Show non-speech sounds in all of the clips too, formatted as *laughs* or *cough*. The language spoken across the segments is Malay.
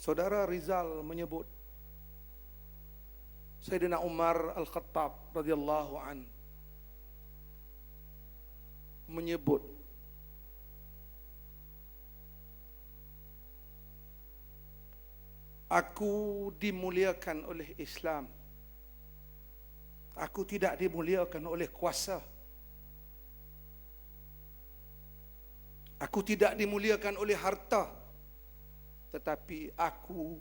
Saudara Rizal menyebut Sayyidina Umar Al-Khattab radhiyallahu an menyebut Aku dimuliakan oleh Islam. Aku tidak dimuliakan oleh kuasa. Aku tidak dimuliakan oleh harta. Tetapi aku,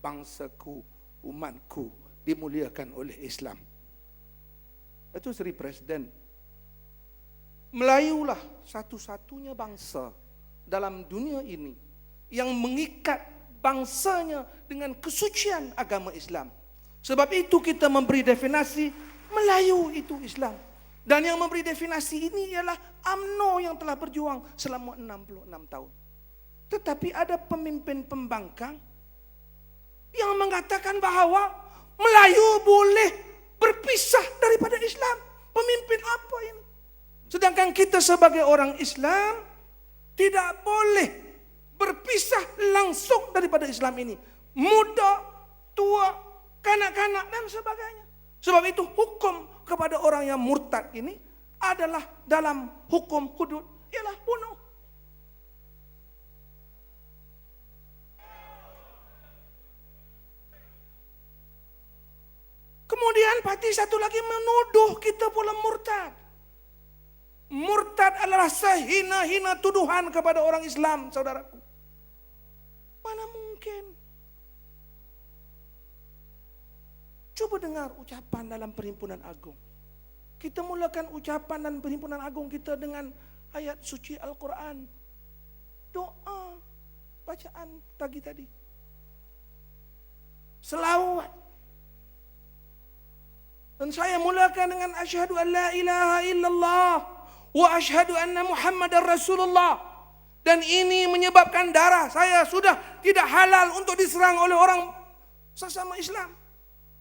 bangsaku, umatku dimuliakan oleh Islam. Itu Seri Presiden. Melayulah satu-satunya bangsa dalam dunia ini yang mengikat bangsanya dengan kesucian agama Islam. Sebab itu kita memberi definasi Melayu itu Islam. Dan yang memberi definisi ini ialah AMNO yang telah berjuang selama 66 tahun. Tetapi ada pemimpin pembangkang yang mengatakan bahawa Melayu boleh berpisah daripada Islam. Pemimpin apa ini? Sedangkan kita sebagai orang Islam tidak boleh berpisah langsung daripada Islam ini. Muda, tua, kanak-kanak dan sebagainya. Sebab itu hukum kepada orang yang murtad ini adalah dalam hukum hudud Parti satu lagi menuduh kita pula murtad. Murtad adalah sehina-hina tuduhan kepada orang Islam, saudaraku. Mana mungkin? Coba dengar ucapan dalam perhimpunan agung. Kita mulakan ucapan dan perhimpunan agung kita dengan ayat suci Al-Quran. Doa bacaan pagi tadi. Selawat. Dan saya mulakan dengan asyhadu an la ilaha illallah wa asyhadu anna muhammadar rasulullah. Dan ini menyebabkan darah saya sudah tidak halal untuk diserang oleh orang sesama Islam.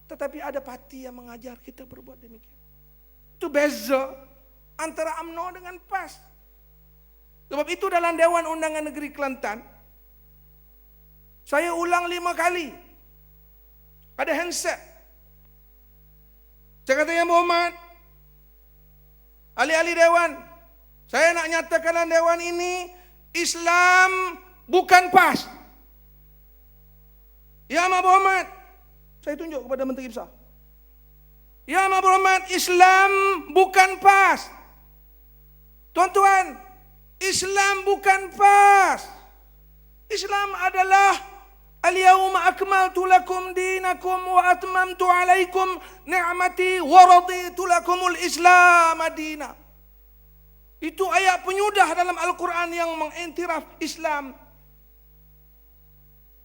Tetapi ada parti yang mengajar kita berbuat demikian. Itu beza antara UMNO dengan PAS. Sebab itu dalam Dewan Undangan Negeri Kelantan, saya ulang lima kali. Ada handset. Saya kata yang Muhammad, ahli-ahli Dewan, saya nak nyatakan Dewan ini, Islam bukan PAS. Ya Muhammad, saya tunjuk kepada Menteri Besar. Ya Muhammad, Islam bukan PAS. Tuan-tuan, Islam bukan PAS. Islam adalah Lakum dinakum wa atmamtu alaikum ni'mati wa raditu lakumul Islam madina. Itu ayat penyudah dalam Al-Quran yang mengiktiraf Islam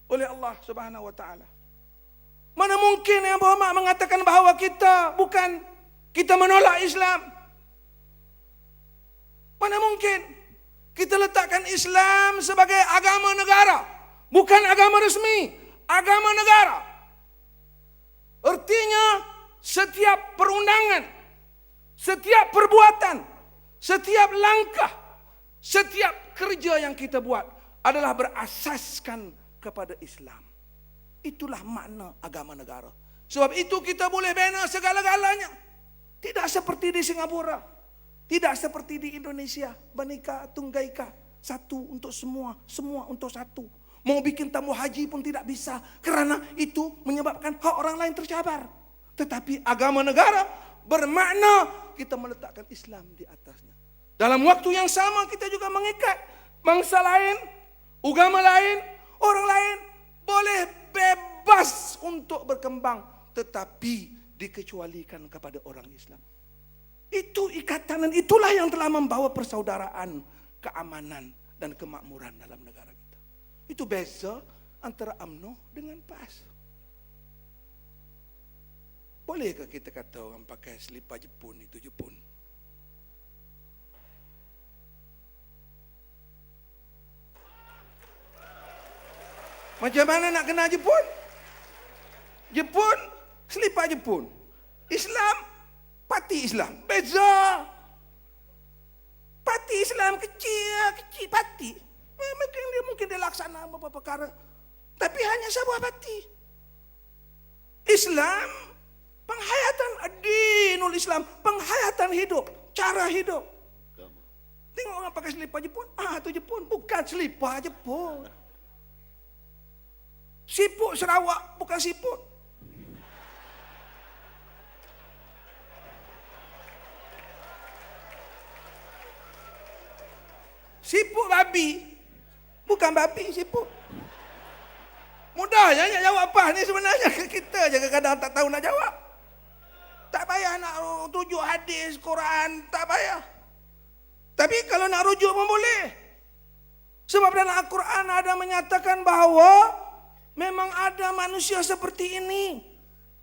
oleh Allah Subhanahu wa taala. Mana mungkin yang Muhammad mengatakan bahawa kita bukan kita menolak Islam? Mana mungkin kita letakkan Islam sebagai agama negara? Bukan agama resmi, agama negara. Artinya setiap perundangan, setiap perbuatan, setiap langkah, setiap kerja yang kita buat adalah berasaskan kepada Islam. Itulah makna agama negara. Sebab itu kita boleh bina segala-galanya. Tidak seperti di Singapura. Tidak seperti di Indonesia. Banika Tunggal Ika. Satu untuk semua. Semua untuk satu. Mau bikin tamu haji pun tidak bisa. Kerana itu menyebabkan hak orang lain tercabar. Tetapi agama negara bermakna kita meletakkan Islam di atasnya. Dalam waktu yang sama kita juga mengikat bangsa lain, agama lain, orang lain boleh bebas untuk berkembang. Tetapi dikecualikan kepada orang Islam. Itu ikatan dan itulah yang telah membawa persaudaraan, keamanan dan kemakmuran dalam negara. Itu beza antara UMNO dengan PAS. Bolehkah kita kata orang pakai selipar Jepun itu Jepun? Macam mana nak kenal Jepun? Jepun, selipar Jepun. Islam, parti Islam. Beza. Parti Islam kecil, kecil parti. Mungkin dia mungkin dia laksana beberapa perkara. Tapi hanya sebuah hati. Islam penghayatan adinul Islam, penghayatan hidup, cara hidup. Tengok orang pakai selipar Jepun, ah tu Jepun, bukan selipar Jepun. Siput Sarawak bukan siput. Siput babi bukan babi siput. Mudah je nak jawab apa ni sebenarnya *laughs* kita je kadang-kadang tak tahu nak jawab. Tak payah nak tujuk hadis Quran, tak payah. Tapi kalau nak rujuk pun boleh. Sebab dalam Al-Quran ada menyatakan bahawa memang ada manusia seperti ini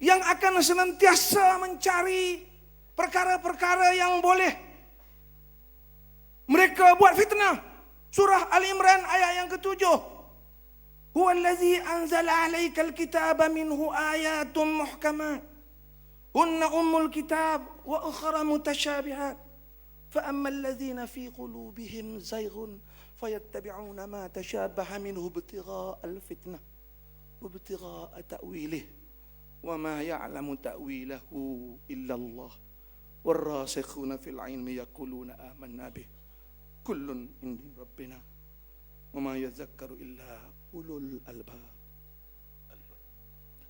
yang akan senantiasa mencari perkara-perkara yang boleh mereka buat fitnah. Surah Al Imran ayat yang ketujuh. Allazi anzala alaika alkitaba minhu ayatun muhkamat. Hunna ummul kitab wa ukhra mutasyabihat. فأما الذين في قلوبهم زيغ فيتبعون ما تشابه منه ابتغاء الفتنة وابتغاء تأويله وما يعلم تأويله إلا الله والراسخون في العلم يقولون آمنا به كل عند ربنا وما يذكر إلا أولو الألباب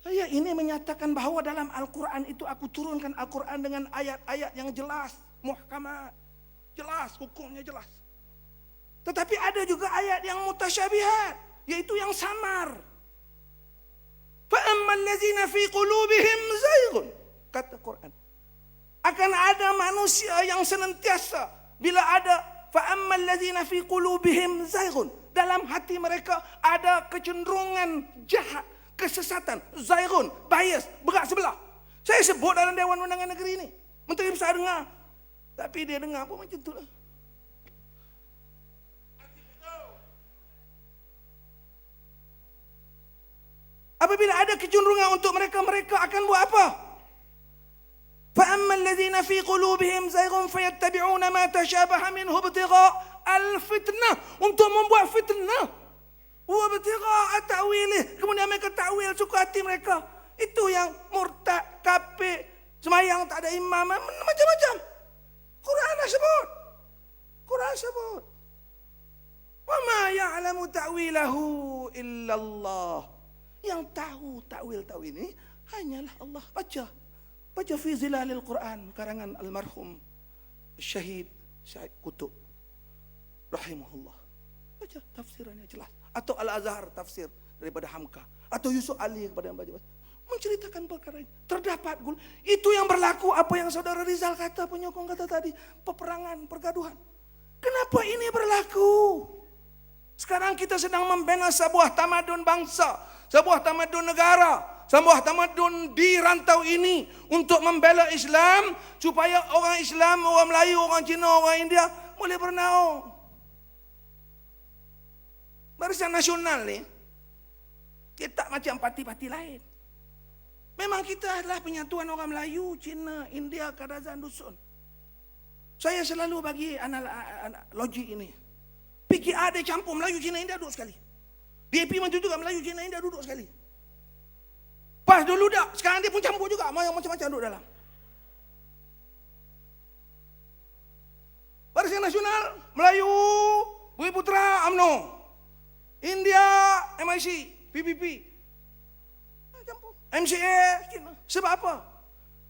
Ayat ini menyatakan bahawa dalam Al-Quran itu aku turunkan Al-Quran dengan ayat-ayat yang jelas, muhkamat. Jelas, hukumnya jelas. Tetapi ada juga ayat yang mutasyabihat, yaitu yang samar. فَأَمَّا الَّذِينَ فِي قُلُوبِهِمْ زَيْغٌ Kata Quran. Akan ada manusia yang senantiasa bila ada Fa ammal ladzina fi qulubihim zaighun. Dalam hati mereka ada kecenderungan jahat, kesesatan, zaighun, bias, berat sebelah. Saya sebut dalam dewan undangan negeri ini. Menteri besar dengar. Tapi dia dengar pun macam itulah. Apabila ada kecenderungan untuk mereka, mereka akan buat apa? فأما الذين في قلوبهم زيغ فيتبعون ما تشابه منه ابتغاء الفتنة. أنتم من بوع فتنة. وابتغاء تأويله. كمان يمكا تأويل سوك هاتي مريكا itu يان murtad, كابي. semayang tak ada imam, macam-macam. قرآن dah sebut. Quran وَمَا يَعْلَمُ تأويله إِلَّا اللَّهُ. Yang tahu ta'wil-ta'wil ini, hanyalah Allah. Baca. Baca fi zilalil Quran karangan almarhum Syahid Syahid Kutub rahimahullah. Baca tafsirannya jelas. Atau Al-Azhar tafsir daripada Hamka. Atau Yusuf Ali kepada yang baca menceritakan perkara ini. Terdapat gul. Itu yang berlaku apa yang saudara Rizal kata, penyokong kata tadi. Peperangan, pergaduhan. Kenapa ini berlaku? Sekarang kita sedang membina sebuah tamadun bangsa. Sebuah tamadun negara. Sebuah tamadun di rantau ini. Untuk membela Islam. Supaya orang Islam, orang Melayu, orang Cina, orang India. Boleh bernaung. Barisan nasional ni. Dia tak macam parti-parti lain. Memang kita adalah penyatuan orang Melayu, Cina, India, Kadazan, Dusun. Saya selalu bagi anal, anal, logik ini. PKR dia campur Melayu, Cina, India duduk sekali. DAP macam juga Melayu, Cina, India duduk sekali. Pas dulu dah, sekarang dia pun campur juga. Macam-macam duduk dalam. Barisan Nasional, Melayu, Bumi Putra, UMNO. India, MIC, PPP. MCA sebab apa?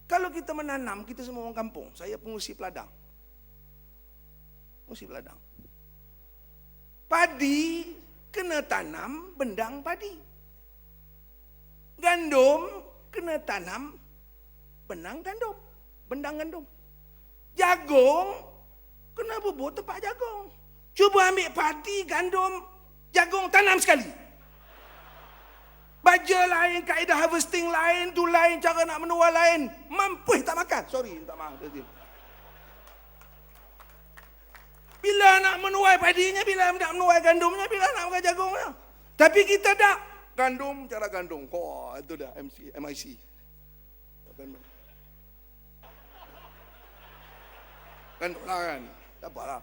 Kalau kita menanam, kita semua orang kampung. Saya pengusi peladang. Pengusi peladang. Padi kena tanam bendang padi. Gandum kena tanam benang gandum. Bendang gandum. Jagung kena bubur tempat jagung. Cuba ambil padi, gandum, jagung tanam sekali. Baja lain, kaedah harvesting lain, tu lain, cara nak menuai lain. Mampu tak makan. Sorry, tak maaf. Bila nak menuai padinya, bila nak menuai gandumnya, bila nak makan jagungnya. Tapi kita tak. Gandum, cara gandum. Oh, itu dah MC, MIC. Gandum. Lah kan. Tak apalah.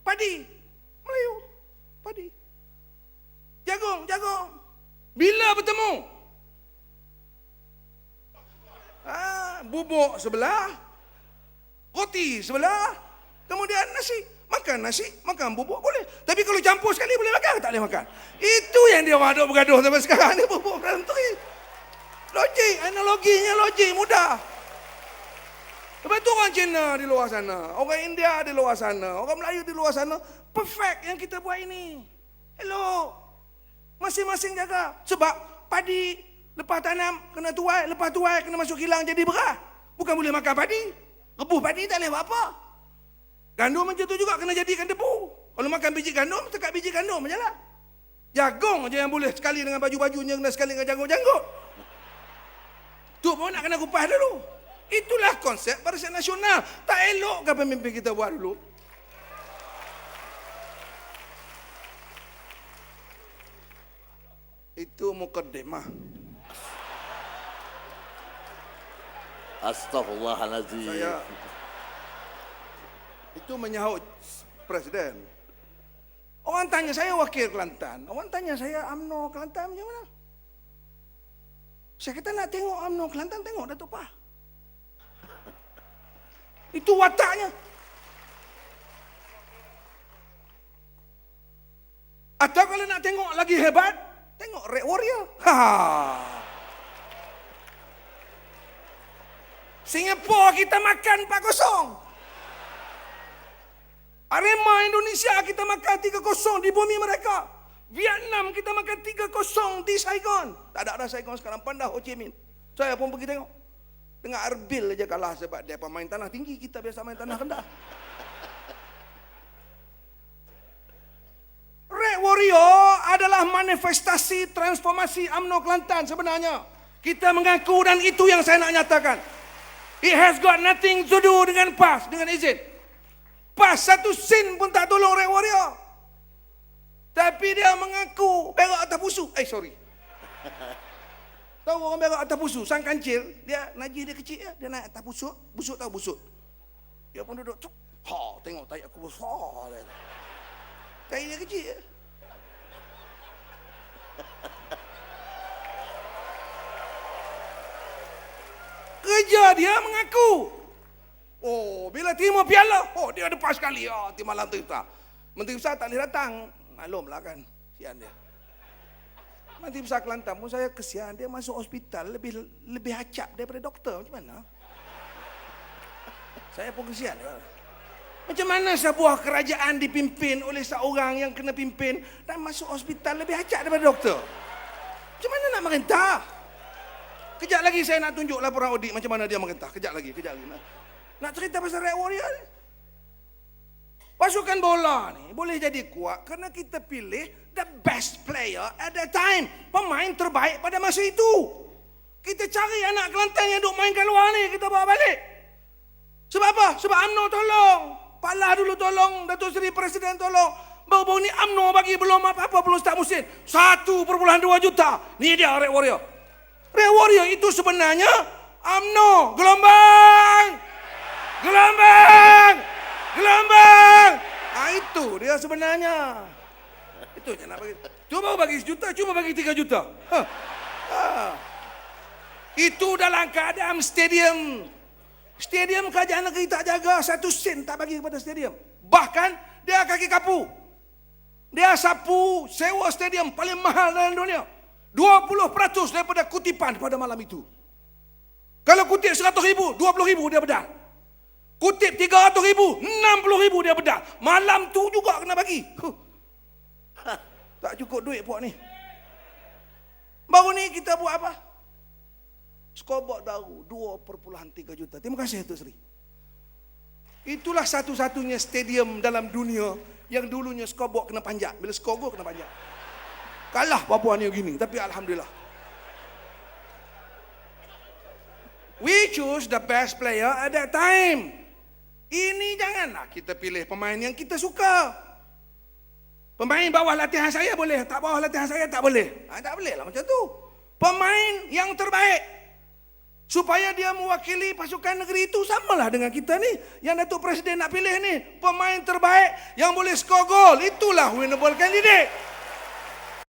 Padi. Melayu. Padi. Jagung, jagung. Bila bertemu? Ah, bubuk sebelah, roti sebelah, kemudian nasi. Makan nasi, makan bubuk boleh. Tapi kalau campur sekali boleh makan tak boleh makan? Itu yang dia orang bergaduh sampai sekarang ni bubuk berantui. Logik, analoginya logik, mudah. Lepas tu orang Cina di luar sana, orang India di luar sana, orang Melayu di luar sana, perfect yang kita buat ini. Hello. Masing-masing jaga. Sebab padi lepas tanam kena tuai, lepas tuai kena masuk kilang jadi beras. Bukan boleh makan padi. Rebuh padi tak boleh buat apa. Gandum macam tu juga kena jadikan debu. Kalau makan biji gandum, tekat biji gandum je lah. Jagung je yang boleh sekali dengan baju-bajunya, kena sekali dengan janggut-janggut. Tu pun nak kena kupas dulu. Itulah konsep barisan nasional. Tak elok ke pemimpin kita buat dulu? Itu mukaddimah. Astaghfirullahaladzim. Saya itu menyahut presiden. Orang tanya saya wakil Kelantan. Orang tanya saya UMNO Kelantan macam mana? Saya kata nak tengok UMNO Kelantan tengok Datuk Pah. Itu wataknya. Atau kalau nak tengok lagi hebat, tengok Red Warrior. Ha. Singapura kita makan 4-0. Arema Indonesia kita makan 3-0 di bumi mereka. Vietnam kita makan 3-0 di Saigon. Tak ada ada Saigon sekarang, pandai Ho Chi Minh. Saya pun pergi tengok. Tengah Erbil aja kalah sebab dia pemain tanah tinggi, kita biasa main tanah rendah. Red Warrior adalah manifestasi transformasi UMNO Kelantan sebenarnya. Kita mengaku dan itu yang saya nak nyatakan. It has got nothing to do dengan PAS, dengan izin. PAS satu sin pun tak tolong Red Warrior. Tapi dia mengaku berak atas pusuk. Eh sorry. *laughs* Tahu orang berak atas pusuk, sang kancil, dia najis dia kecil ya, dia naik atas pusuk, busuk tahu busuk. Dia pun duduk, cuk. Ha, tengok tai aku besar. Dia. Tai dia kecil ya. *laughs* Kerja dia mengaku. Oh, bila terima piala, oh dia depan sekali. Oh, tim malam tu tak. Menteri Besar tak boleh datang. Maklumlah kan, sian dia. Menteri Besar Kelantan pun saya kesian. Dia masuk hospital lebih lebih acap daripada doktor. Macam mana? *laughs* Saya pun kesian. Macam mana sebuah kerajaan dipimpin oleh seorang yang kena pimpin dan masuk hospital lebih acap daripada doktor? Macam mana nak merintah? Kejap lagi saya nak tunjuk laporan audit macam mana dia merintah. Kejap lagi, kejap lagi. Nak cerita pasal Red Warrior ni. Pasukan bola ni boleh jadi kuat kerana kita pilih the best player at that time. Pemain terbaik pada masa itu. Kita cari anak Kelantan yang duk main kat luar ni, kita bawa balik. Sebab apa? Sebab UMNO tolong. Pala dulu tolong, Datuk Seri Presiden tolong. Baru-baru ni UMNO bagi belum apa-apa belum start musim. 1.2 juta. Ni dia Red Warrior. Red Warrior itu sebenarnya UMNO. Gelombang! Gelombang! Gelombang! Ah itu dia sebenarnya. Itu je nak bagi. Cuba bagi sejuta, cuma bagi tiga juta. Ha. Ha. Itu dalam keadaan stadium. Stadium kerajaan negeri tak jaga, satu sen tak bagi kepada stadium. Bahkan dia kaki kapu. Dia sapu sewa stadium paling mahal dalam dunia. 20% daripada kutipan pada malam itu. Kalau kutip 100 ribu, 20 ribu dia bedal. Kutip 300 ribu, 60 ribu dia bedal. Malam tu juga kena bagi. Huh. Tak cukup duit puak ni. Baru ni kita buat apa? Scoreboard baru 2.3 juta. Terima kasih Tok Seri. Itulah satu-satunya stadium dalam dunia yang dulunya scoreboard kena panjat. Bila skor kena panjat. Kalah Papua New Guinea. Tapi Alhamdulillah. We choose the best player at that time. Ini janganlah kita pilih pemain yang kita suka. Pemain bawah latihan saya boleh, tak bawah latihan saya tak boleh. Ha, tak boleh lah macam tu. Pemain yang terbaik. Supaya dia mewakili pasukan negeri itu samalah dengan kita ni. Yang Datuk Presiden nak pilih ni. Pemain terbaik yang boleh skor gol. Itulah winnable candidate.